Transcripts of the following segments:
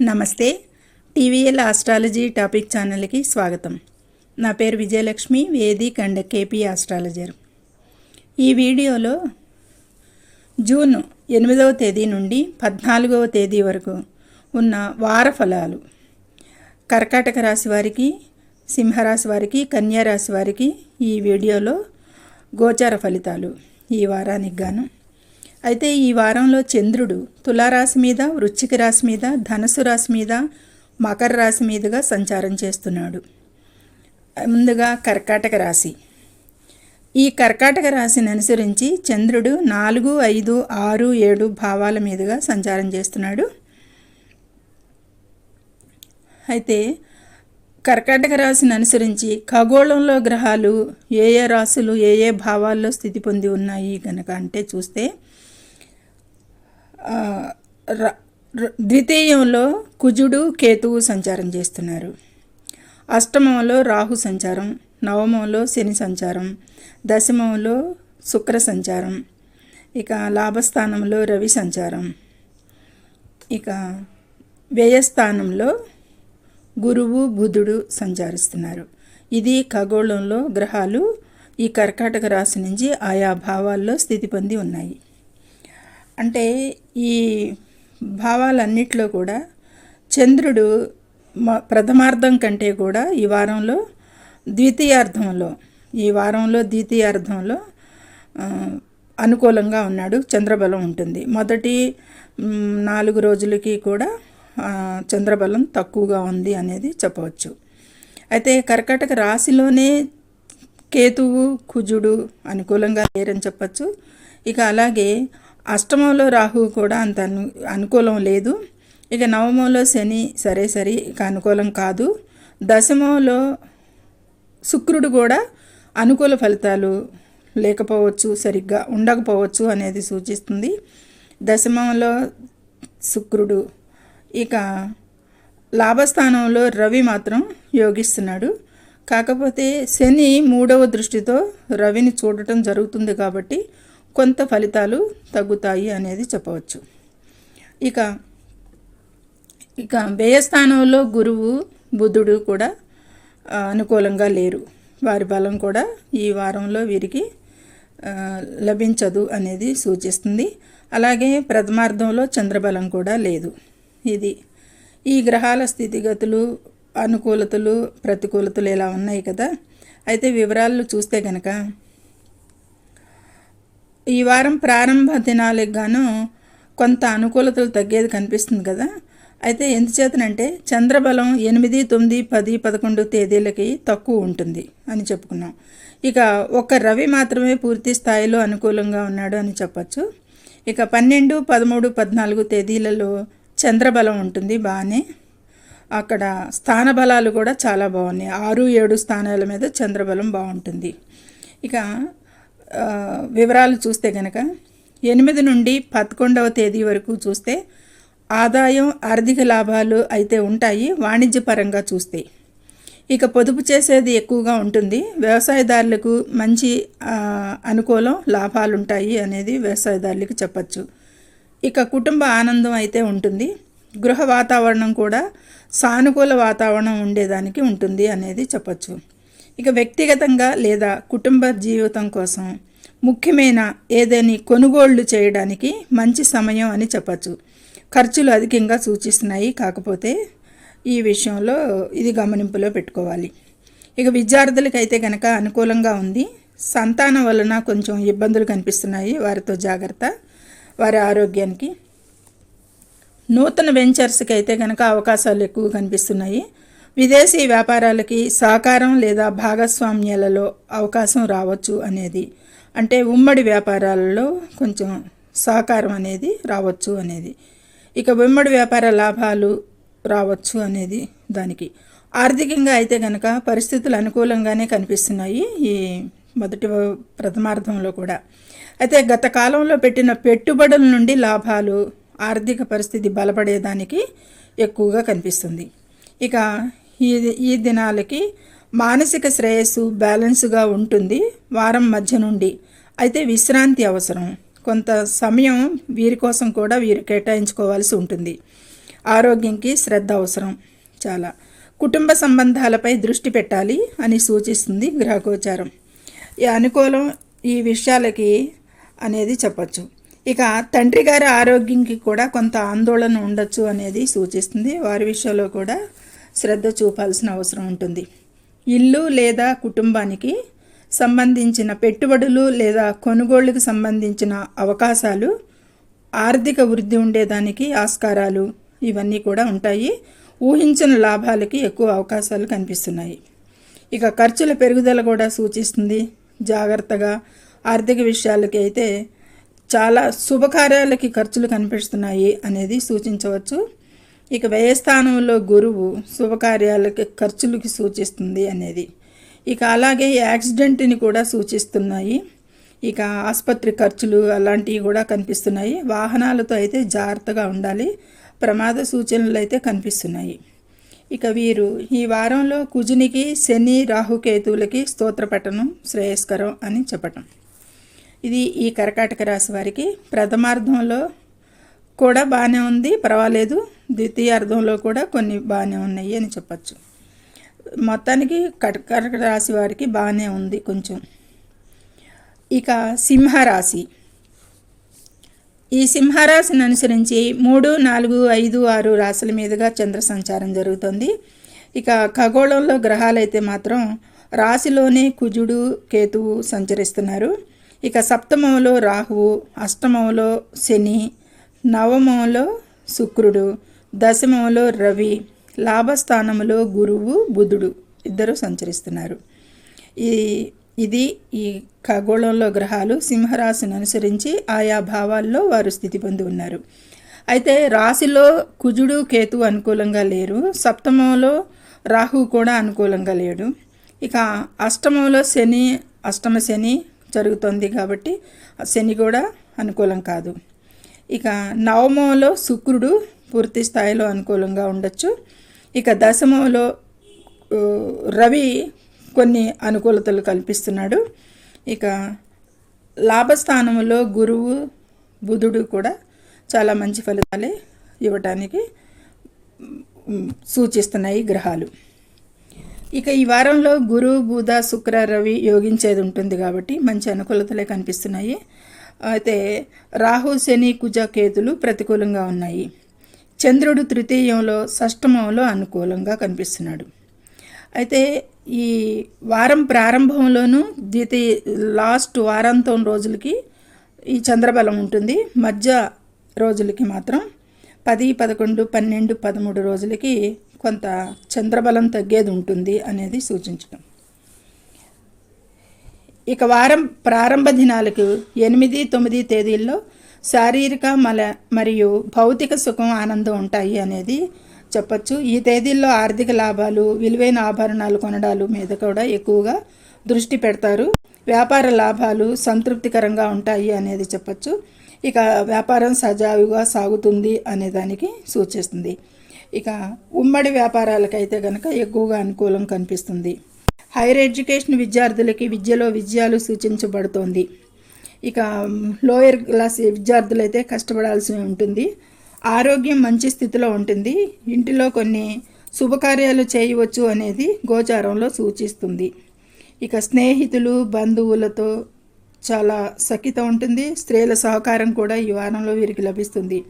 నమస్తే. TVL astrology topic ఛానల్కి స్వాగతం. నా పేరు Vijayalakshmi vedic and KP astrologer. ఈ వీడియోలో జూన్ ఎనిమిదవ తేదీ నుండి పద్నాలుగవ తేదీ వరకు ఉన్న వార ఫలాలు కర్కాటక రాశి వారికి సింహరాశి వారికి కన్యారాశి వారికి ఈ వీడియోలో గోచార ఫలితాలు ఈ వారానికి గాను అయితే ఈ వారంలో చంద్రుడు తులారాశి మీద వృశ్చిక రాశి మీద ధనుసు రాశి మీద మకర రాశి మీదుగా సంచారం చేస్తున్నాడు. ముందుగా కర్కాటక రాశి. ఈ కర్కాటక రాశిని అనుసరించి చంద్రుడు నాలుగు ఐదు ఆరు ఏడు భావాల మీదుగా సంచారం చేస్తున్నాడు. అయితే కర్కాటక రాశిని అనుసరించి ఖగోళంలో గ్రహాలు ఏ ఏ రాశులు ఏ ఏ భావాల్లో స్థితి పొంది ఉన్నాయి కనుక అంటే చూస్తే ద్వితీయంలో కుజుడు కేతువు సంచారం చేస్తున్నారు. అష్టమంలో రాహు సంచారం నవమంలో శని సంచారం దశమంలో శుక్ర సంచారం ఇక లాభస్థానంలో రవి సంచారం. ఇక వ్యయస్థానంలో గురువు బుధుడు సంచరిస్తున్నారు. ఇది ఖగోళంలో గ్రహాలు ఈ కర్కాటక రాశి నుంచి ఆయా భావాల్లో స్థితి పొంది ఉన్నాయి. అంటే ఈ భావాలన్నిట్లో కూడా చంద్రుడు మ- ప్రథమార్థం కంటే కూడా ఈ వారంలో ద్వితీయార్థంలో ఈ వారంలో ద్వితీయార్థంలో అనుకూలంగా ఉన్నాడు చంద్రబలం ఉంటుంది. మొదటి నాలుగు రోజులకి కూడా చంద్రబలం తక్కువగా ఉంది అనేది చెప్పవచ్చు. అయితే కర్కటక రాశిలోనే కేతువు కుజుడు అనుకూలంగా లేరని చెప్పచ్చు. ఇక అలాగే అష్టమంలో రాహు కూడా అంత అను అనుకూలం లేదు. ఇక నవమంలో శని సరే సరే ఇక అనుకూలం కాదు. దశమంలో శుక్రుడు కూడా అనుకూల ఫలితాలు లేకపోవచ్చు సరిగ్గా ఉండకపోవచ్చు అనేది సూచిస్తుంది. దశమంలో శుక్రుడు ఇక లాభస్థానంలో రవి మాత్రం యోగిస్తున్నాడు. కాకపోతే శని మూడవ దృష్టితో రవిని చూడటం జరుగుతుంది కాబట్టి కొంత ఫలితాలు తగ్గుతాయి అనేది చెప్పవచ్చు. ఇక ఇక వ్యయస్థానంలో గురువు బుధుడు కూడా అనుకూలంగా లేరు. వారి బలం కూడా ఈ వారంలో వీరికి లభించదు అనేది సూచిస్తుంది. అలాగే ప్రథమార్థంలో చంద్రబలం కూడా లేదు. ఇది ఈ గ్రహాల స్థితిగతులు అనుకూలతలు ప్రతికూలతలు ఇలా ఉన్నాయి కదా? అయితే వివరాలు చూస్తే కనుక ఈ వారం ప్రారంభ దినాలకు గాను కొంత అనుకూలతలు తగ్గేది కనిపిస్తుంది కదా. అయితే ఎందుచేతనంటే చంద్రబలం ఎనిమిది తొమ్మిది పది పదకొండు తేదీలకి తక్కువ ఉంటుంది అని చెప్పుకున్నాం. ఇక ఒక రవి మాత్రమే పూర్తి స్థాయిలో అనుకూలంగా ఉన్నాడు అని చెప్పచ్చు. ఇక పన్నెండు పదమూడు పద్నాలుగు తేదీలలో చంద్రబలం ఉంటుంది బాగానే. అక్కడ స్థాన బలాలు కూడా చాలా బాగున్నాయి. ఆరు ఏడు స్థానాల మీద చంద్రబలం బాగుంటుంది. ఇక వివరాలు చూస్తే కనుక ఎనిమిది నుండి పదకొండవ తేదీ వరకు చూస్తే ఆదాయం ఆర్థిక లాభాలు అయితే ఉంటాయి వాణిజ్యపరంగా చూస్తే. ఇక పొదుపు చేసేది ఎక్కువగా ఉంటుంది. వ్యవసాయదారులకు మంచి అనుకూలం లాభాలు ఉంటాయి అనేది వ్యవసాయదారులకు చెప్పచ్చు. ఇక కుటుంబ ఆనందం అయితే ఉంటుంది. గృహ వాతావరణం కూడా సానుకూల వాతావరణం ఉండేదానికి ఉంటుంది అనేది చెప్పచ్చు. ఇక వ్యక్తిగతంగా లేదా కుటుంబ జీవితం కోసం ముఖ్యమైన ఏదైనా కొనుగోళ్ళు చేయడానికి మంచి సమయం అని చెప్పచ్చు. ఖర్చులు అధికంగా సూచిస్తున్నాయి. కాకపోతే ఈ విషయంలో ఇది గమనింపులో పెట్టుకోవాలి. ఇక విద్యార్థులకైతే కనుక అనుకూలంగా ఉంది. సంతానం వలన కొంచెం ఇబ్బందులు కనిపిస్తున్నాయి. వారితో జాగ్రత్త. వారి ఆరోగ్యానికి. నూతన వెంచర్స్కి అయితే కనుక అవకాశాలు ఎక్కువ కనిపిస్తున్నాయి. విదేశీ వ్యాపారాలకి సహకారం లేదా భాగస్వామ్యాలలో అవకాశం రావచ్చు అనేది అంటే ఉమ్మడి వ్యాపారాలలో కొంచెం సహకారం అనేది రావచ్చు అనేది ఇక ఉమ్మడి వ్యాపార లాభాలు రావచ్చు అనేది దానికి. ఆర్థికంగా అయితే కనుక పరిస్థితులు అనుకూలంగానే కనిపిస్తున్నాయి ఈ మొదటి ప్రథమార్థంలో కూడా. అయితే గత కాలంలో పెట్టిన పెట్టుబడుల నుండి లాభాలు ఆర్థిక పరిస్థితి బలపడేదానికి ఎక్కువగా కనిపిస్తుంది. ఇక ఈ ఈ దినాలకి మానసిక శ్రేయస్సు బ్యాలెన్స్గా ఉంటుంది వారం మధ్య నుండి. అయితే విశ్రాంతి అవసరం. కొంత సమయం వీరి కోసం కూడా వీరు కేటాయించుకోవాల్సి ఉంటుంది. ఆరోగ్యంకి శ్రద్ధ అవసరం చాలా. కుటుంబ సంబంధాలపై దృష్టి పెట్టాలి అని సూచిస్తుంది గ్రహగోచారం. ఈ అనుకూలం ఈ విషయాలకి అనేది చెప్పచ్చు. ఇక తండ్రి గారి ఆరోగ్యంకి కూడా కొంత ఆందోళన ఉండొచ్చు అనేది సూచిస్తుంది. వారి విషయంలో కూడా శ్రద్ధ చూపాల్సిన అవసరం ఉంటుంది. ఇల్లు లేదా కుటుంబానికి సంబంధించిన పెట్టుబడులు లేదా కొనుగోళ్ళకు సంబంధించిన అవకాశాలు ఆర్థిక వృద్ధి ఉండేదానికి ఆస్కారాలు ఇవన్నీ కూడా ఉంటాయి. ఊహించిన లాభాలకి ఎక్కువ అవకాశాలు కనిపిస్తున్నాయి. ఇక ఖర్చుల పెరుగుదల కూడా సూచిస్తుంది. జాగ్రత్తగా ఆర్థిక విషయాలకి అయితే చాలా శుభకార్యాలకి ఖర్చులు కనిపిస్తున్నాయి అనేది సూచించవచ్చు. ఇక వ్యయస్థానంలో గురువు శుభకార్యాలకి ఖర్చులకి సూచిస్తుంది అనేది. ఇక అలాగే యాక్సిడెంట్ని కూడా సూచిస్తున్నాయి. ఇక ఆసుపత్రి ఖర్చులు అలాంటివి కూడా కనిపిస్తున్నాయి. వాహనాలతో అయితే జాగ్రత్తగా ఉండాలి. ప్రమాద సూచనలు అయితే కనిపిస్తున్నాయి. ఇక వీరు ఈ వారంలో కుజునికి శని రాహుకేతువులకి స్తోత్ర పట్టణం శ్రేయస్కరం అని చెప్పటం. ఇది ఈ కర్కాటక రాశి వారికి ప్రథమార్థంలో కూడా బాగానే ఉంది. పర్వాలేదు. ద్వితీయ అర్థంలో కూడా కొన్ని బాగానే ఉన్నాయి అని చెప్పచ్చు. మొత్తానికి కర్కాటక రాశి వారికి బాగానే ఉంది కొంచెం. ఇక సింహరాశి. ఈ సింహరాశిని అనుసరించి మూడు నాలుగు ఐదు ఆరు రాశుల మీదుగా చంద్ర సంచారం జరుగుతుంది. ఇక ఖగోళంలో గ్రహాలు అయితే మాత్రం రాశిలోనే కుజుడు కేతువు సంచరిస్తున్నారు. ఇక సప్తమంలో రాహువు అష్టమంలో శని నవమంలో శుక్రుడు దశమంలో రవి లాభస్థానంలో గురువు బుధుడు ఇద్దరు సంచరిస్తున్నారు. ఈ ఇది ఈ ఖగోళంలో గ్రహాలు సింహరాశిని అనుసరించి ఆయా భావాల్లో వారు స్థితి పొంది ఉన్నారు. అయితే రాశిలో కుజుడు కేతు అనుకూలంగా లేరు. సప్తమంలో రాహు కూడా అనుకూలంగా లేడు. ఇక అష్టమంలో శని అష్టమ శని జరుగుతుంది కాబట్టి శని కూడా అనుకూలం కాదు. ఇక నవమంలో శుక్రుడు పూర్తి స్థాయిలో అనుకూలంగా ఉండొచ్చు. ఇక దశమంలో రవి కొన్ని అనుకూలతలు కల్పిస్తున్నాడు. ఇక లాభస్థానంలో గురువు బుధుడు కూడా చాలా మంచి ఫలితాలే ఇవ్వటానికి సూచిస్తున్నాయి గ్రహాలు. ఇక ఈ వారంలో గురు బుధ శుక్ర రవి యోగించేది ఉంటుంది కాబట్టి మంచి అనుకూలతలే కనిపిస్తున్నాయి. అయితే రాహు శని కుజ కేతులు ప్రతికూలంగా ఉన్నాయి. చంద్రుడు తృతీయంలో షష్టమంలో అనుకూలంగా కనిపిస్తున్నాడు. అయితే ఈ వారం ప్రారంభంలోనూ ద్వితీయ లాస్ట్ వారాంతం రోజులకి ఈ చంద్రబలం ఉంటుంది. మధ్య రోజులకి మాత్రం పది పదకొండు పన్నెండు పదమూడు రోజులకి కొంత చంద్రబలం తగ్గేది ఉంటుంది అనేది సూచించడం ఇక వారం ప్రారంభ దినాలకు ఎనిమిది తొమ్మిది తేదీల్లో శారీరక మల మరియు భౌతిక సుఖం ఆనందం ఉంటాయి అనేది చెప్పచ్చు. ఈ తేదీల్లో ఆర్థిక లాభాలు విలువైన ఆభరణాలు కొనడాలు మీద కూడా ఎక్కువగా దృష్టి పెడతారు. వ్యాపార లాభాలు సంతృప్తికరంగా ఉంటాయి అనేది చెప్పచ్చు. ఇక వ్యాపారం సజావుగా సాగుతుంది అనే దానికి సూచిస్తుంది. ఇక ఉమ్మడి వ్యాపారాలకైతే కనుక ఎక్కువగా అనుకూలం కనిపిస్తుంది. హైయర్ ఎడ్యుకేషన్ విద్యార్థులకి విద్యలో విజయాలు సూచించబడుతోంది. ఇక లోయర్ క్లాస్ విద్యార్థులైతే కష్టపడాల్సి ఉంటుంది. ఆరోగ్యం మంచి స్థితిలో ఉంటుంది. ఇంటిలో కొన్ని శుభకార్యాలు చేయవచ్చు అనేది గోచారంలో సూచిస్తుంది. ఇక స్నేహితులు బంధువులతో చాలా సఖిత ఉంటుంది. స్త్రీల సహకారం కూడా ఈ వారంలో వీరికి లభిస్తుంది.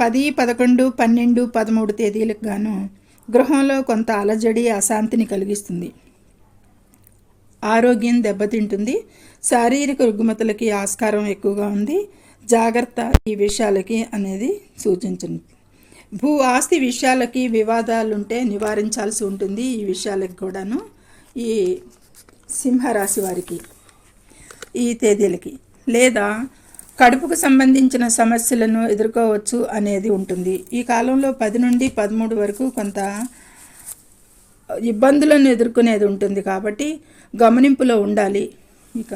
పది పదకొండు పన్నెండు పదమూడు తేదీలకు గాను గృహంలో కొంత అలజడి అశాంతిని కలిగిస్తుంది. ఆరోగ్యం దెబ్బతింటుంది. శారీరక రుగ్మతలకి ఆస్కారం ఎక్కువగా ఉంది. జాగ్రత్త ఈ విషయాలకి అనేది సూచించింది భూ ఆస్తి విషయాలకి వివాదాలుంటే నివారించాల్సి ఉంటుంది ఈ విషయాలకి కూడాను. ఈ సింహరాశి వారికి ఈ తేదీలకి లేదా కడుపుకు సంబంధించిన సమస్యలను ఎదుర్కోవచ్చు అనేది ఉంటుంది. ఈ కాలంలో పది నుండి పదమూడు వరకు కొంత ఇబ్బందులను ఎదుర్కొనేది ఉంటుంది కాబట్టి గమనింపులో ఉండాలి. ఇక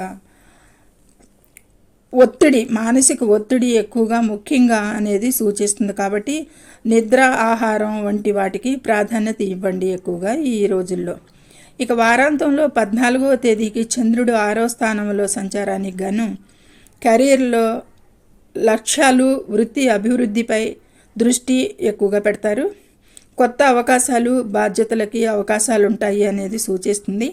ఒత్తిడి మానసిక ఒత్తిడి ఎక్కువగా ముఖ్యంగా అనేది సూచిస్తుంది కాబట్టి నిద్ర ఆహారం వంటి వాటికి ప్రాధాన్యత ఇవ్వండి ఎక్కువగా ఈ రోజుల్లో. ఇక వారాంతంలో పద్నాలుగవ తేదీకి చంద్రుడు ఆరో స్థానంలో సంచారానికి గాను కెరీర్లో లక్ష్యాలు వృత్తి అభివృద్ధిపై దృష్టి ఎక్కువగా పెడతారు. కొత్త అవకాశాలు బాధ్యతలకి అవకాశాలు ఉంటాయి అనేది సూచిస్తుంది.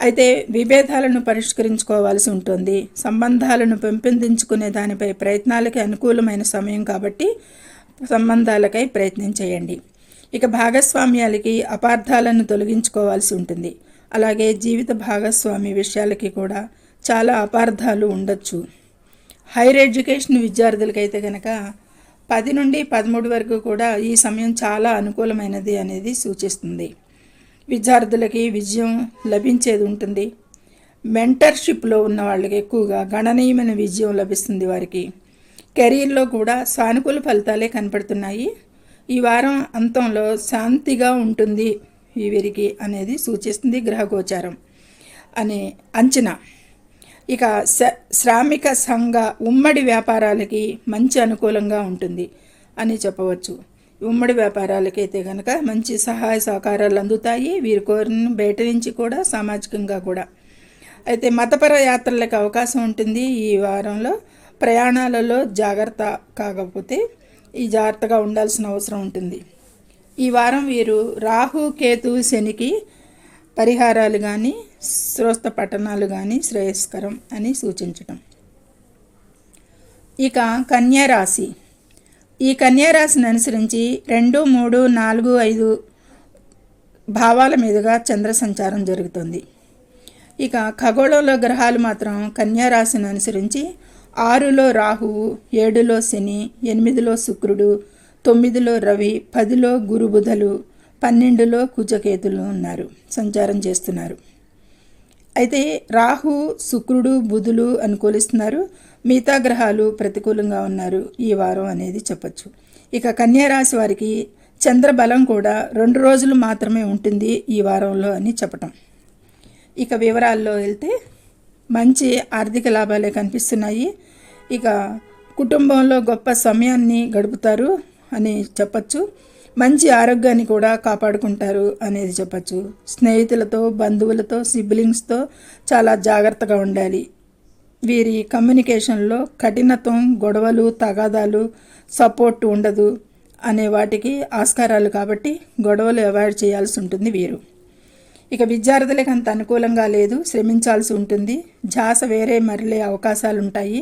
అయితే విభేదాలను పరిష్కరించుకోవాల్సి ఉంటుంది. సంబంధాలను పెంపొందించుకునే దానిపై ప్రయత్నాలకి అనుకూలమైన సమయం కాబట్టి సంబంధాలకై ప్రయత్నం చేయండి. ఇక భాగస్వామ్యాలకి అపార్థాలను తొలగించుకోవాల్సి ఉంటుంది. అలాగే జీవిత భాగస్వామి విషయాలకి కూడా చాలా అపార్థాలు ఉండొచ్చు. హైయర్ ఎడ్యుకేషన్ విద్యార్థులకైతే కనుక పది నుండి పదమూడు వరకు కూడా ఈ సమయం చాలా అనుకూలమైనది అనేది సూచిస్తుంది. విద్యార్థులకి విజయం లభించేది ఉంటుంది. మెంటర్షిప్లో ఉన్న వాళ్ళకి ఎక్కువగా గణనీయమైన విజయం లభిస్తుంది వారికి. కెరీర్లో కూడా సానుకూల ఫలితాలే కనపడుతున్నాయి. ఈ వారం అంతంలో శాంతిగా ఉంటుంది ఈ వీరికి అనేది సూచిస్తుంది గ్రహగోచారం అనే అంచనా. ఇక శ్రామిక సంఘ ఉమ్మడి వ్యాపారాలకి మంచి అనుకూలంగా ఉంటుంది అని చెప్పవచ్చు. ఉమ్మడి వ్యాపారాలకైతే కనుక మంచి సహాయ సహకారాలు అందుతాయి. వీరి కోరిన బయట నుంచి కూడా సామాజికంగా కూడా. అయితే మతపర యాత్రలకు అవకాశం ఉంటుంది ఈ వారంలో. ప్రయాణాలలో జాగ్రత్త కాకపోతే ఈ జాగ్రత్తగా ఉండాల్సిన అవసరం ఉంటుంది. ఈ వారం వీరు రాహు కేతు శనికి పరిహారాలు కానీ శ్రోస్త పట్టణాలు కానీ శ్రేయస్కరం అని సూచించటం. ఇక కన్యారాశి. ఈ కన్యారాశిని అనుసరించి రెండు మూడు నాలుగు ఐదు భావాల మీదుగా చంద్ర సంచారం జరుగుతుంది. ఇక ఖగోళంలో గ్రహాలు మాత్రం కన్యారాశిని అనుసరించి ఆరులో రాహువు ఏడులో శని ఎనిమిదిలో శుక్రుడు తొమ్మిదిలో రవి పదిలో గురుబుధలు పన్నెండులో కుజకేతులు ఉన్నారు సంచారం చేస్తున్నారు. అయితే రాహు శుక్రుడు బుధులు అనుకూలిస్తున్నారు మిగతా గ్రహాలు ప్రతికూలంగా ఉన్నారు ఈ వారం అనేది చెప్పచ్చు. ఇక కన్యారాశి వారికి చంద్రబలం కూడా రెండు రోజులు మాత్రమే ఉంటుంది ఈ వారంలో అని చెప్పటం. ఇక వివరాల్లో వెళ్తే మంచి ఆర్థిక లాభాలే కనిపిస్తున్నాయి. ఇక కుటుంబంలో గొప్ప సమయాన్ని గడుపుతారు అని చెప్పచ్చు. మంచి ఆరోగ్యాన్ని కూడా కాపాడుకుంటారు అనేది చెప్పచ్చు. స్నేహితులతో బంధువులతో సిబ్లింగ్స్తో చాలా జాగ్రత్తగా ఉండాలి. వీరి కమ్యూనికేషన్లో కఠినత్వం గొడవలు తగాదాలు సపోర్ట్ ఉండదు అనే వాటికి ఆస్కారాలు కాబట్టి గొడవలు అవాయిడ్ చేయాల్సి ఉంటుంది వీరు. ఇక విద్యార్థులకు అంత అనుకూలంగా లేదు శ్రమించాల్సి ఉంటుంది. ఝాస వేరే మరలే అవకాశాలు ఉంటాయి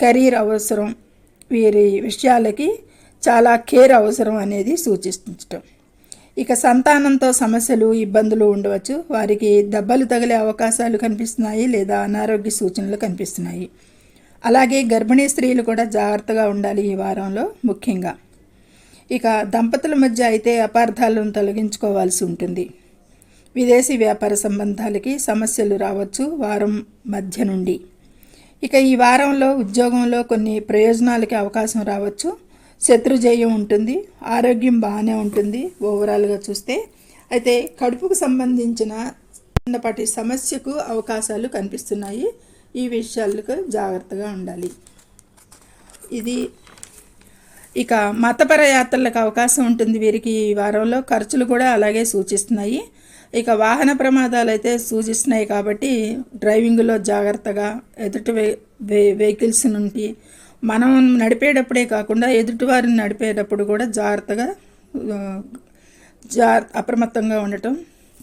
కెరీర్ అవసరం వీరి విషయాలకి చాలా కేర్ అవసరం అనేది సూచించటం ఇక సంతానంతో సమస్యలు ఇబ్బందులు ఉండవచ్చు. వారికి దెబ్బలు తగిలే అవకాశాలు కనిపిస్తున్నాయి లేదా అనారోగ్య సూచనలు కనిపిస్తున్నాయి. అలాగే గర్భిణీ స్త్రీలు కూడా జాగ్రత్తగా ఉండాలి ఈ వారంలో ముఖ్యంగా. ఇక దంపతుల మధ్య అయితే అపార్థాలను తొలగించుకోవాల్సి ఉంటుంది. విదేశీ వ్యాపార సంబంధాలకి సమస్యలు రావచ్చు వారం మధ్య నుండి. ఇక ఈ వారంలో ఉద్యోగంలో కొన్ని ప్రయోజనాలకి అవకాశం రావచ్చు. శత్రుజయం ఉంటుంది ఆరోగ్యం బాగానే ఉంటుంది ఓవరాల్గా చూస్తే. అయితే కడుపుకు సంబంధించిన చిన్నపాటి సమస్యకు అవకాశాలు కనిపిస్తున్నాయి. ఈ విషయాలకు జాగ్రత్తగా ఉండాలి. ఇది ఇక మతపర యాత్రలకు అవకాశం ఉంటుంది. వీరికి ఈ వారంలో ఖర్చులు కూడా అలాగే సూచిస్తున్నాయి. ఇక వాహన ప్రమాదాలు అయితే సూచిస్తున్నాయి కాబట్టి డ్రైవింగ్లో జాగ్రత్తగా ఎదుటి వెహికల్స్ నుండి మనం నడిపేటప్పుడే కాకుండా ఎదుటివారిని నడిపేటప్పుడు కూడా జాగ్రత్తగా జా అప్రమత్తంగా ఉండటం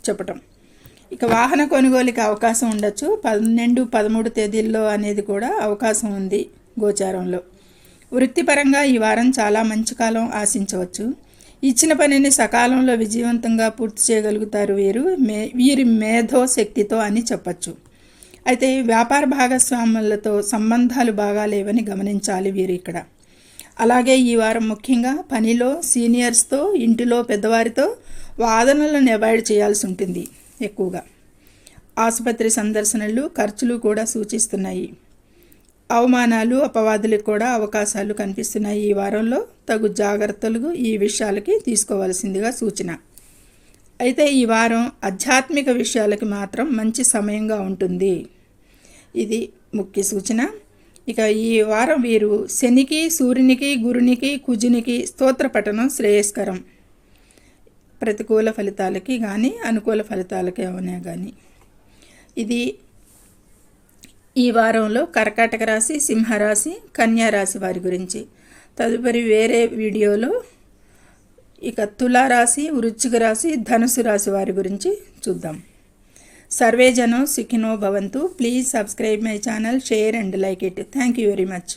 చెప్పటం. ఇక వాహన కొనుగోలుకి అవకాశం ఉండొచ్చు. పన్నెండు పదమూడు తేదీల్లో అనేది కూడా అవకాశం ఉంది గోచారంలో. వృత్తిపరంగా ఈ వారం చాలా మంచి కాలం ఆశించవచ్చు. ఇచ్చిన పనిని సకాలంలో విజయవంతంగా పూర్తి చేయగలుగుతారు వీరు మే వీరి మేధో శక్తితో అని చెప్పచ్చు. అయితే వ్యాపార భాగస్వాములతో సంబంధాలు బాగా లేవని గమనించాలి వీరు ఇక్కడ. అలాగే ఈ వారం ముఖ్యంగా పనిలో సీనియర్స్తో ఇంటిలో పెద్దవారితో వాదనలను అవాయిడ్ చేయాల్సి ఉంటుంది ఎక్కువగా. ఆసుపత్రి సందర్శనలు ఖర్చులు కూడా సూచిస్తున్నాయి. అవమానాలు అపవాదులకు కూడా అవకాశాలు కనిపిస్తున్నాయి ఈ వారంలో. తగు జాగ్రత్తలు ఈ విషయాలకి తీసుకోవాల్సిందిగా సూచన. అయితే ఈ వారం ఆధ్యాత్మిక విషయాలకి మాత్రం మంచి సమయంగా ఉంటుంది. ఇది ముఖ్య సూచన. ఇక ఈ వారం వీరు శనికి సూర్యునికి గురునికి కుజునికి స్తోత్ర పఠనం శ్రేయస్కరం. ప్రతికూల ఫలితాలకి కానీ అనుకూల ఫలితాలకి అవునా కానీ ఇది ఈ వారంలో కర్కాటక రాశి సింహరాశి కన్యారాశి వారి గురించి. తదుపరి వేరే వీడియోలో ఇక తులారాశి వృచ్చిక రాశి ధనుసు రాశి వారి గురించి చూద్దాం. సర్వే జనం సుఖినో భవంతు. Please subscribe my channel share and like it. Thank you very much.